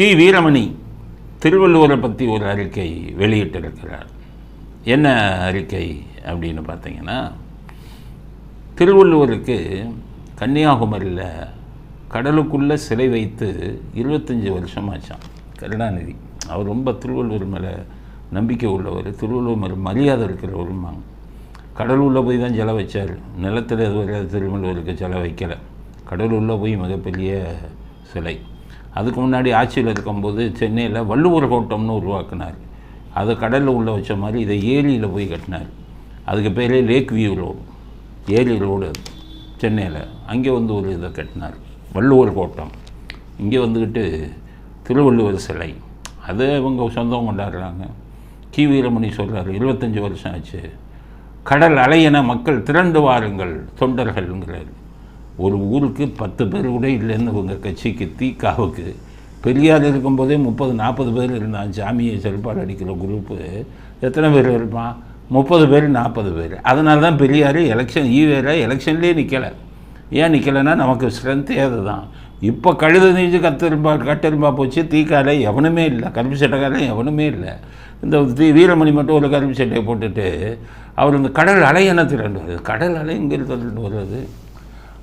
D Veeramani திருவள்ளுவரை பற்றி ஒரு அறிக்கை வெளியிட்டிருக்கிறார். என்ன அறிக்கை அப்படின்னு பார்த்தீங்கன்னா திருவள்ளுவருக்கு கன்னியாகுமரியில் கடலுக்குள்ளே சிலை வைத்து இருபத்தஞ்சி வருஷமாச்சான் கருணாநிதி. அவர் ரொம்ப திருவள்ளுவர் மேலே நம்பிக்கை உள்ளவர். திருவள்ளுவர் மேலே மரியாதை இருக்கிறவருமாங்க கடலூரில் போய் தான் ஜலம் வச்சார். நிலத்தில் எதுவும் திருவள்ளுவருக்கு ஜலம் வைக்கலை. கடலூரில் போய் மிகப்பெரிய சிலை. அதுக்கு முன்னாடி ஆட்சியில் இருக்கும்போது சென்னையில் வள்ளுவர் கோட்டம்னு உருவாக்குனார். அதை கடலில் உள்ள வச்ச மாதிரி இதை ஏரியில் போய் கட்டினார். அதுக்கு பேரே லேக் வியூ ரோடு ஏரி ரோடு அது சென்னையில். அங்கே வந்து ஒரு இதை கட்டினார் வள்ளுவர் கோட்டம். இங்கே வந்துக்கிட்டு திருவள்ளுவர் சிலை. அதை இவங்க சொந்தம் கொண்டாடுறாங்க. கி. வீரமணி சொல்கிறார் இருபத்தஞ்சி வருஷம் ஆச்சு. கடல் அலையென மக்கள் திரண்டு வாருங்கள் தொண்டர்கள்ங்கிறார். ஒரு ஊருக்கு பத்து பேர் கூட இல்லைன்னு உங்கள் கட்சிக்கு தீக்காவுக்கு. பெரியார் இருக்கும்போதே முப்பது நாற்பது பேர் இருந்தான் சாமியை செல்பாடு அடிக்கிற குரூப்பு. எத்தனை பேர் இருப்பான் முப்பது பேர் நாற்பது பேர். அதனால தான் பெரியார் எலெக்ஷன் ஈவேர எலெக்ஷன்லேயே நிற்கலை ஏன் நிற்கலைன்னா நமக்கு ஸ்ட்ரென்த்தே அதுதான் இப்போ கழுத நீச்சு கத்தெரும்பா கட்டெரும்பா போச்சு தீக்கால எவனுமே இல்லை. கருப்பு சட்டைக்காரன் எவனுமே இல்லை. இந்த தீ வீரமணி மட்டும் ஒரு கருப்பு சட்டையை போட்டுட்டு அவர் இந்த கடல் அலை என்ன திரண்டு வருது கடல் அலை இங்கே திரண்டு வருது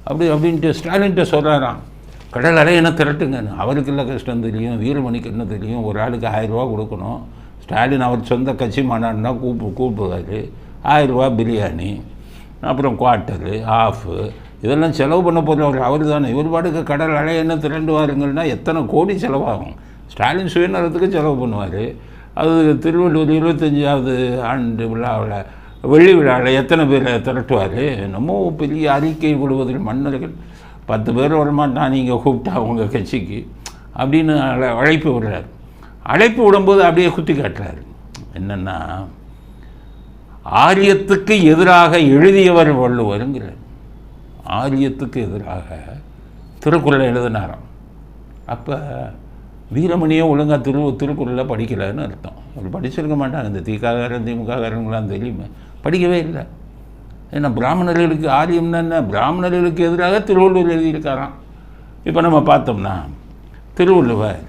அப்படி அப்படின்ட்டு ஸ்டாலின்ட்ட சொல்கிறாராம் கடல் அலை என்ன திரட்டுங்கன்னு அவருக்கு இல்லை கஷ்டம் தெரியும்? வீரமணிக்கு என்ன தெரியும்? ஒரு ஆளுக்கு ஆயிரரூபா கொடுக்கணும். ஸ்டாலின் அவர் சொந்த கட்சி மாநாடுனா கூப்பு கூப்பிடுவார் ஆயிரரூபா பிரியாணி அப்புறம் குவார்ட்டரு ஆஃபு இதெல்லாம் செலவு பண்ண போகிறவர் அவர் தானே இவர் பாட்டுக்கு கடல் அலை என்ன திரண்டு வாருங்கன்னா எத்தனை கோடி செலவாகும். ஸ்டாலின் சுயநலத்துக்கு செலவு பண்ணுவார். அது திருவள்ளூர் இருபத்தஞ்சாவது ஆண்டு விழாவில் வெள்ளி விழாவில் எத்தனை பேரை திரட்டுவார்? என்னமோ பெரிய அறிக்கை விடுவதில் மன்னர்கள். பத்து பேர் வரமாட்டான் நீங்கள் கூப்பிட்டா உங்கள் கட்சிக்கு. அப்படின்னு அழைப்பு விடுறார். அழைப்பு விடும்போது அப்படியே குத்தி காட்டுறாரு. என்னென்னா ஆரியத்துக்கு எதிராக எழுதியவர் வள்ளுவருங்கிறார். ஆரியத்துக்கு எதிராக திருக்குறளை எழுதினாராம். அப்போ வீரமணியே ஒழுங்காக திரு திருக்குறளில் படிக்கலைன்னு அர்த்தம். அவர் படிச்சிருக்க மாட்டாங்க. இந்த திகாகாரன் திமுககாரங்களாம் தெரியுமே. படிக்கவே இல்லை. ஏன்னா பிராமணர்களுக்கு ஆரியம்னா என்ன? பிராமணர்களுக்கு எதிராக திருவள்ளுவர் எழுதியிருக்காராம். இப்போ நம்ம பார்த்தோம்னா திருவள்ளுவர்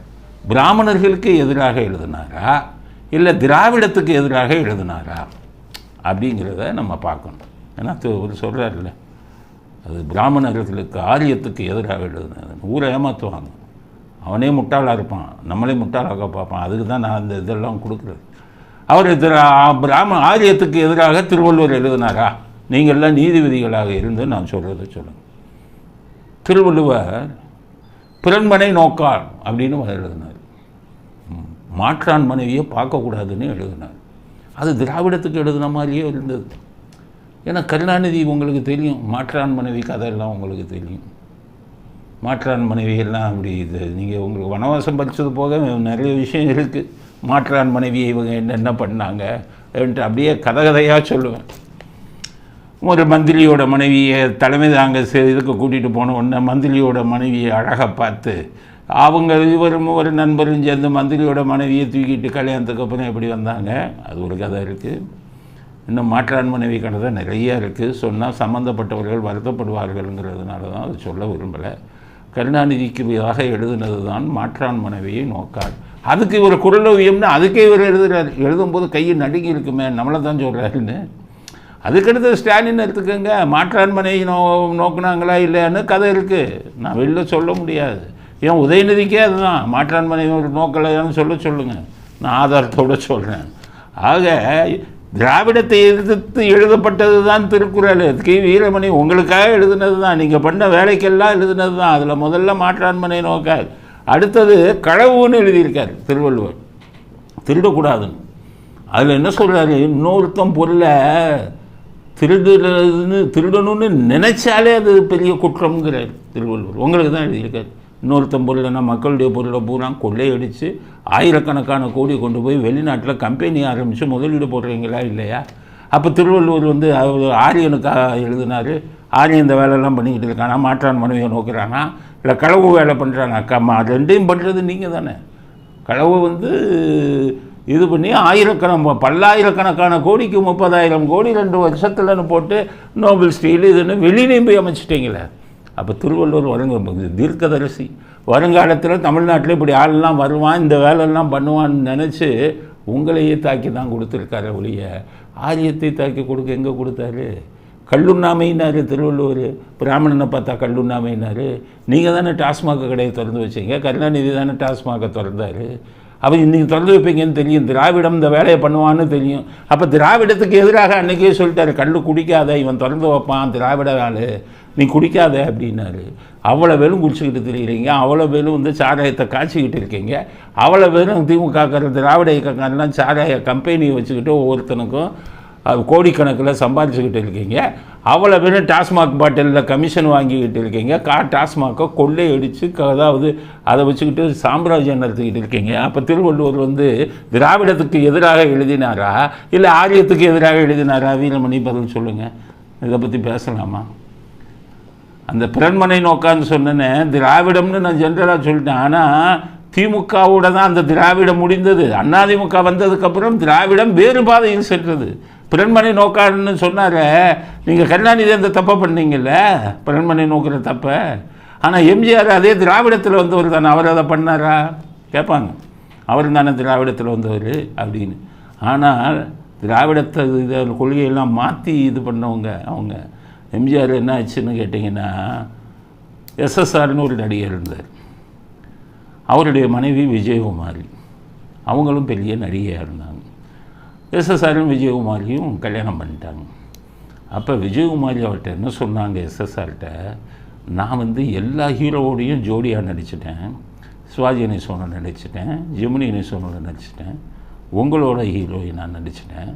பிராமணர்களுக்கு எதிராக எழுதினாரா? இல்லை திராவிடத்துக்கு எதிராக எழுதினாரா? அப்படிங்கிறத நம்ம பார்க்கணும். ஏன்னா அவர் சொல்கிறாருல்ல அது பிராமணர்களுக்கு ஆரியத்துக்கு எதிராக எழுதுனது ஊரை ஏமாற்றுவாங்க அவனே முட்டாளாக இருப்பான். நம்மளே முட்டாளாக பார்ப்பான். அதுக்கு தான் நான் அந்த இதெல்லாம் கொடுக்குறது. அவர் எதிராக பிராம ஆரியத்துக்கு எதிராக திருவள்ளுவர் எழுதினாரா? நீங்கள்லாம் நீதிபதிகளாக இருந்து நான் சொல்கிறத சொல்லுங்கள் திருவள்ளுவர் பிறன்மனை நோக்கார் அப்படின்னு எழுதினார். மாற்றான் மனைவியை பார்க்கக்கூடாதுன்னு எழுதினார். அது திராவிடத்துக்கு எழுதின மாதிரியே இருந்தது. ஏன்னா கருணாநிதி உங்களுக்கு தெரியும். மாற்றான் மனைவி கதையெல்லாம் உங்களுக்கு தெரியும். மாற்றான் மனைவிகள்லாம் அப்படி இது. நீங்கள் உங்களுக்கு வனவாசம் படித்தது போக நிறைய விஷயம் இருக்குது மாற்றான் மனைவியை இவங்க என்னென்ன பண்ணாங்க அப்படின்ட்டு அப்படியே கதை கதையாக சொல்லுவேன். ஒரு மந்திரியோட மனைவியை தலைமை தாங்க இதுக்கு கூட்டிகிட்டு போன உடனே மந்திரியோட மனைவியை அழகாக பார்த்து அவங்க இவரும் ஒரு நண்பரும் சேர்ந்து மந்திரியோட மனைவியை தூக்கிட்டு கல்யாணத்துக்கு அப்புறம் எப்படி வந்தாங்க? அது ஒரு கதை இருக்குது இன்னும் மாற்றான் மனைவி கதை நிறைய இருக்குது சொன்னால் சம்மந்தப்பட்டவர்கள் வருத்தப்படுவார்கள்ங்கிறதுனால தான் அது சொல்ல விரும்பலை. கருணாநிதிக்கு எதிராக எழுதுனது தான் மாற்றான் மனைவியை நோக்கார் அதுக்கு இவர் குரலோவியம்னு அதுக்கே இவர் எழுதுறாரு. எழுதும்போது கையை நடுங்கி இருக்குமே நம்மளை தான் சொல்கிறாருன்னு அதுக்கடுத்து ஸ்டாலின் எடுத்துக்கோங்க மாற்றான் மனைவி நோ நோக்குனாங்களா இல்லையான்னு கதை இருக்குது நான் வெளில சொல்ல முடியாது. ஏன் உதயநிதிக்கே அதுதான். மாற்றான் மனைவி ஒரு நோக்கலையான்னு சொல்ல சொல்லுங்கள் நான் ஆதாரத்தோடு சொல்கிறேன் ஆக திராவிடத்தை எதிர்த்து எழுதப்பட்டது தான் திருக்குறள். கி. வீரமணி உங்களுக்காக எழுதுனது தான் நீங்கள் பண்ண வேலைக்கெல்லாம் எழுதுனது தான் அதில் முதல்ல மாற்றாண்மனை நோக்கார். அடுத்தது களவுன்னு எழுதியிருக்கார் திருவள்ளுவர். திருடக்கூடாதுன்னு. அதில் என்ன சொல்கிறாரு இன்னொருத்தம் பொருளை திருடுறதுன்னு திருடணும்னு நினைச்சாலே அது பெரிய குற்றம்ங்கிறார் திருவள்ளுவர். உங்களுக்கு தான் எழுதியிருக்காரு. இன்னொருத்தன் பொருளைனா மக்களுடைய பொருளை பூரா கொள்ளையடித்து ஆயிரக்கணக்கான கோடி கொண்டு போய் வெளிநாட்டில் கம்பெனி ஆரம்பித்து முதலீடு போடுறீங்களா இல்லையா? அப்போ திருவள்ளுவர் வந்து அவர் ஆரியனுக்காக எழுதினார். ஆரியன் இந்த வேலையெல்லாம் பண்ணிக்கிட்டு இருக்கானா? மாற்றான் மனைவியை நோக்கிறானா? இல்லை களவு வேலை பண்ணுறானா கம்மா ரெண்டையும் பண்ணுறது நீங்கள் தானே. களவு வந்து இது பண்ணி ஆயிரக்கண பல்லாயிரக்கணக்கான கோடிக்கு முப்பதாயிரம் கோடி ரெண்டு வருஷத்துலன்னு போட்டு நோபல் ஸ்டீல் இதுன்னு வெளியிலையும் போய் அமைச்சிட்டிங்களே. அப்போ திருவள்ளுவர் வருங்க தீர்க்கதரிசி. வருங்காலத்தில் தமிழ்நாட்டில் இப்படி ஆளெல்லாம் வருவான் இந்த வேலையெல்லாம் பண்ணுவான்னு நினச்சி உங்களையே தாக்கி தான் கொடுத்துருக்காரு ஒழிய ஆரியத்தை தாக்கி கொடுக்க எங்கே கொடுத்தாரு? கல்லுண்ணாமைனாரு திருவள்ளுவர் பிராமணனை பார்த்தா கல்லுண்ணாமைனாரு நீங்கள் தானே டாஸ்மாக கடையை திறந்து வச்சீங்க கருணாநிதி தானே டாஸ்மாகை திறந்தாரு. அப்போ இன்றைக்கி திறந்து வைப்பீங்கன்னு தெரியும். திராவிடம் இந்த வேலையை பண்ணுவான்னு தெரியும். அப்போ திராவிடத்துக்கு எதிராக அன்றைக்கே சொல்லிட்டாரு கல்லு குடிக்காத இவன் திறந்து வைப்பான் திராவிட ஆள். நீ குடிக்காத அப்படின்னாரு. அவ்வளோ பேரும் குடிச்சிக்கிட்டு தெரியுறீங்க. அவ்வளோ பேரும் வந்து சாராயத்தை காய்ச்சிக்கிட்டு இருக்கீங்க. அவ்வளோ பேரும் திமுக திராவிட இயக்கக்காரெல்லாம் சாராய கம்பெனியை வச்சுக்கிட்டு ஒவ்வொருத்தனுக்கும் அது கோடிக்கணக்கில் சம்பாதிச்சுக்கிட்டு இருக்கீங்க. அவ்வளோ பேரும் டாஸ்மாக் பாட்டிலில் கமிஷன் வாங்கிக்கிட்டு இருக்கீங்க. கா டாஸ்மாக்கை கொள்ளை அடித்து அதாவது அதை வச்சுக்கிட்டு சாம்ராஜ்யம் நடத்திக்கிட்டு இருக்கீங்க. அப்போ திருவள்ளுவர் வந்து திராவிடத்துக்கு எதிராக எழுதினாரா? இல்லை ஆரியத்துக்கு எதிராக எழுதினாரா? வீரமணி பதில் சொல்லுங்கள் இதை பற்றி பேசலாமா? அந்த பிறன்மனை நோக்கான்னு சொன்னேன் திராவிடம்னு நான் ஜென்ரலாக சொல்லிட்டேன். ஆனால் திமுகவோட தான் அந்த திராவிடம் முடிந்தது. அதிமுக வந்ததுக்கப்புறம் திராவிடம் வேறு பாதையில் சென்றது. பிறன்மனை நோக்கான்னு சொன்னார். நீங்கள் கருணாநிதி அந்த தப்பை பண்ணீங்கல்ல? பிறன்மனை நோக்கிற தப்பை. ஆனால் எம்ஜிஆர் அதே திராவிடத்தில் வந்தவர் தானே. அவர் அதை பண்ணாரா? கேட்பாங்க. அவர் தானே திராவிடத்தில் வந்தவர் அப்படின்னு. ஆனால் திராவிடத்தை இதை கொள்கையெல்லாம் மாற்றி இது பண்ணவங்க அவங்க. எம்ஜிஆர் என்ன ஆச்சுன்னு கேட்டிங்கன்னா எஸ்எஸ்ஆர்னு ஒரு நடிகர் இருந்தார். அவருடைய மனைவி விஜயகுமாரி. அவங்களும் பெரிய நடிகையாக இருந்தாங்க. எஸ்எஸ்ஆரும் விஜயகுமாரியும் கல்யாணம் பண்ணிட்டாங்க. அப்போ விஜயகுமாரி அவர்கிட்ட என்ன சொன்னாங்க எஸ்எஸ்ஆர்கிட்ட நான் வந்து எல்லா ஹீரோவோடையும் ஜோடியாக நடிச்சிட்டேன். சிவாஜி கணேசனோட நடிச்சிட்டேன். ஜெமினி கணேசனோட நடிச்சிட்டேன். உங்களோட ஹீரோயின் நான் நடிச்சிட்டேன்.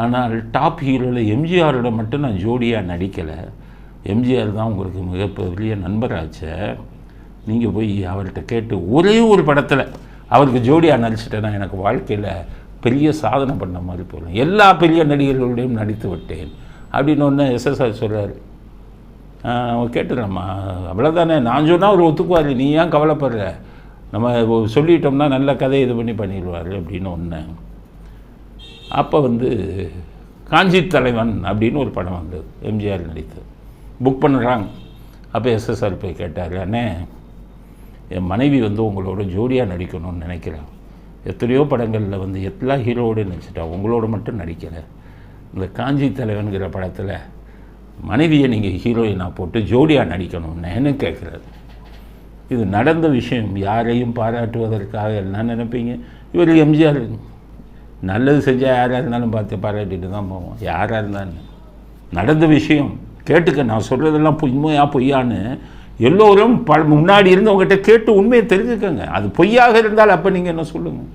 ஆனால் டாப் ஹீரோவில் எம்ஜிஆரோட மட்டும் நான் ஜோடியாக நடிக்கலை. எம்ஜிஆர் தான் உங்களுக்கு மிகப்பெரிய நண்பராச்ச. நீங்கள் போய் அவர்கிட்ட கேட்டு ஒரே ஒரு படத்தில் அவருக்கு ஜோடியாக நடிச்சிட்டேன்னா எனக்கு வாழ்க்கையில் பெரிய சாதனை பண்ண மாதிரி போகலாம் எல்லா பெரிய நடிகர்களுடையும் நடித்து விட்டேன். அப்படின்னு ஒன்று எஸ்எஸ்ஆர் சொல்கிறார் கேட்டுறேம்மா அவ்வளோதானே நான் சொன்னால் அவர் ஒத்துக்குவார். நீ ஏன் கவலைப்படுற? நம்ம சொல்லிட்டோம்னா நல்ல கதை இது பண்ணி பண்ணிடுவார் அப்படின்னு ஒன்று அப்போ வந்து காஞ்சி தலைவன் அப்படின்னு ஒரு படம் வந்தது. எம்ஜிஆர் நடித்தது புக் பண்ணுறாங்க அப்போ எஸ்எஸ்ஆர் போய் கேட்டார் அண்ணே என் மனைவி வந்து உங்களோட ஜோடியாக நடிக்கணும்னு நினைக்கிறேன் எத்தனையோ படங்களில் வந்து எல்லா ஹீரோடு நடிச்சிட்டா உங்களோட மட்டும் நடிக்கலை. இந்த காஞ்சி தலைவனுங்கிற படத்தில் மனைவியை நீங்கள் ஹீரோயினாக போட்டு ஜோடியாக நடிக்கணும்னு கேட்குறாரு இது நடந்த விஷயம். யாரையும் பாராட்டுவதற்காக என்ன நினைப்பீங்க? இவர் எம்ஜிஆர். நல்லது செஞ்சால் யாராக இருந்தாலும் பார்த்து பாராட்டிட்டு தான் போவோம். யாராக இருந்தாலும். நடந்த விஷயம். கேட்டுக்க. நான் சொல்கிறதெல்லாம் உண்மையா பொய்யான்னு எல்லோரும் ப முன்னாடி இருந்தவங்ககிட்ட கேட்டு உண்மையை தெரிஞ்சுக்கங்க. அது பொய்யாக இருந்தால் அப்போ நீங்கள் என்ன சொல்லுங்கள்